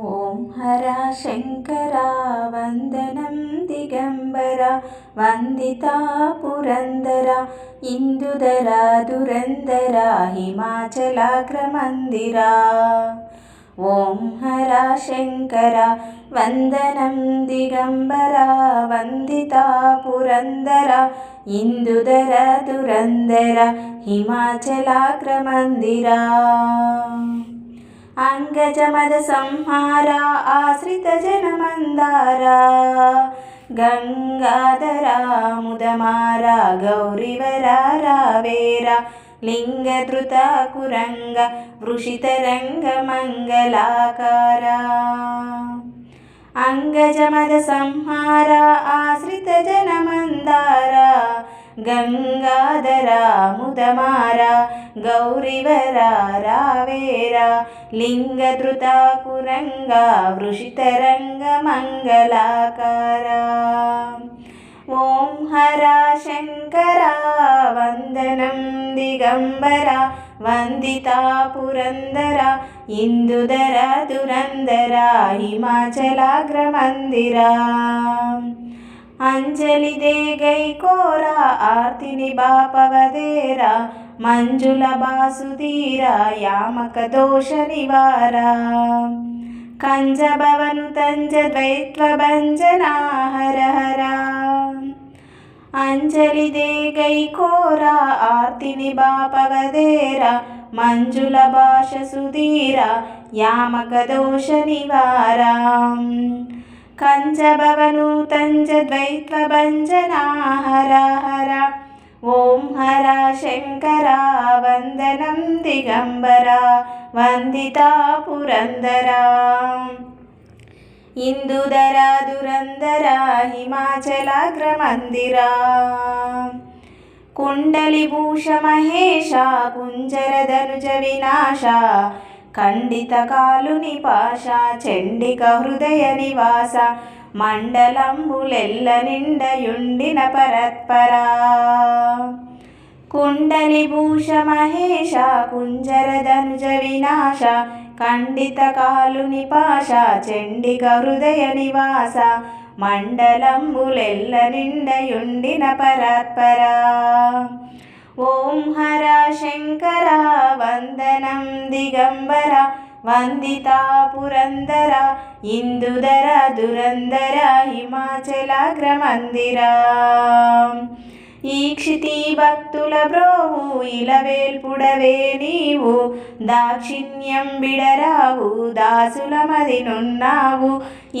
ॐ हरा शङ्करा वन्दनं दिगम्बरा वन्दिता पुरन्दरा इन्दुदरा धुरन्धरा हिमाचलाग्रमन्दिरा। ॐ हरा शङ्करा वन्दनं दिगम्बरा वन्दिता पुरन्दरा इन्दुधरा धुरन्धरा हिमाचलाग्रमन्दिरा। अङ्गजमद आश्रितजनमन्दारा आश्रितजन मन्दारा गङ्गाधरा मुदमारा गौरिवरारावेरा लिङ्गधृताकुरङ्गषित रङ्गमङ्गलाकारा अङ्गजमद संहारा आश्रितजन मन्दारा మంగళాకార అంగజమద సంహార ఆశ్రిత జనమందార వృషితరంగ మంగళాకారా ఓం హరా శంకరా వందనం దిగంబరా వందితా పురందర ఇందుదర దురందర హిమాచలాగ్రమందిరా. ಅಂಜಲಿದೆ ಗೈಕೋರ ಆರ್ತಿನಿ ಬಾಪವದೇರ ಮಂಜುಲ ಬಾಸುಧೀರ ಯಾಮಕ ದೋಷ ನಿವಾರ ಕಂಜಭವನು ತಂಜ ದ್ವೈತ್ವ ಭಂಜನಾ ಹರ ಹರ ಅಂಜಲಿದೆ ಗೈಕೋರ ಆರ್ತಿನಿ ಬಾಪವದೇರ ಮಂಜುಲ ಭಾಷ ಸುಧೀರ ಯಾಮಕ ದೋಷ ನಿವಾರ कञ्जभवनुतञ्जद्वैत्वभञ्जना हरा हरा ॐ हरा शङ्करा वन्दनं दिगम्बरा वन्दिता पुरन्दरा। इन्दुदरा दुरन्दरा हिमाचलाग्रमन्दिरा। कुण्डलिभूषमहेशा कुञ्जरधनुजविनाशा దురందర హిమాచలాగ్రమందిరా ఖండిత కాలుని పాశ చండిక హృదయ నివాస మండలంబులెల్ల నిండయుండిన పరత్పరా. కుండలి భూష మహేష కుంజరధనుజ వినాశ ఖండిత కాలుని పాశ చండిక హృదయ నివాస మండలంబులెల్ల నిండయుండిన పరత్పరా. ఓం హర వందనం దిగంబర వందితా పురందర ఇందుదర దురందర హిమాచలాగ్ర హిమాచలాగ్రమందిరా ఈక్షితి భక్తుల బ్రోవు ఇలవేల్పుడవే నీవు దాక్షిణ్యం బిడరావు దాసుల మదినున్నావు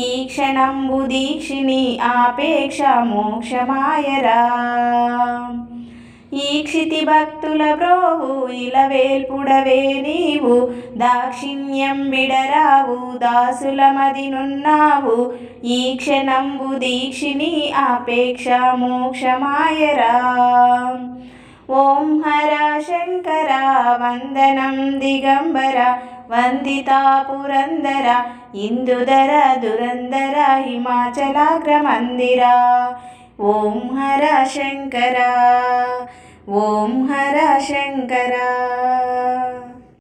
ఈ క్షణంబు దీక్షిణి ఆపేక్ష మోక్షమాయరా. ఈక్షితి భక్తుల ప్రోహు ఇలవేల్పుడవే నీవు. దాక్షిణ్యం బిడరావు దాసుల మదినున్నావు ఈ క్షణంబు దీక్షిని ఆపేక్ష మోక్షమాయరా. ఓం హర శంకర వందనం దిగంబర వందితా పురందర ఇందుదర దురందర హిమాచలాగ్రమందిరా ఓం హర శంకర. ओम हरा शंकरा।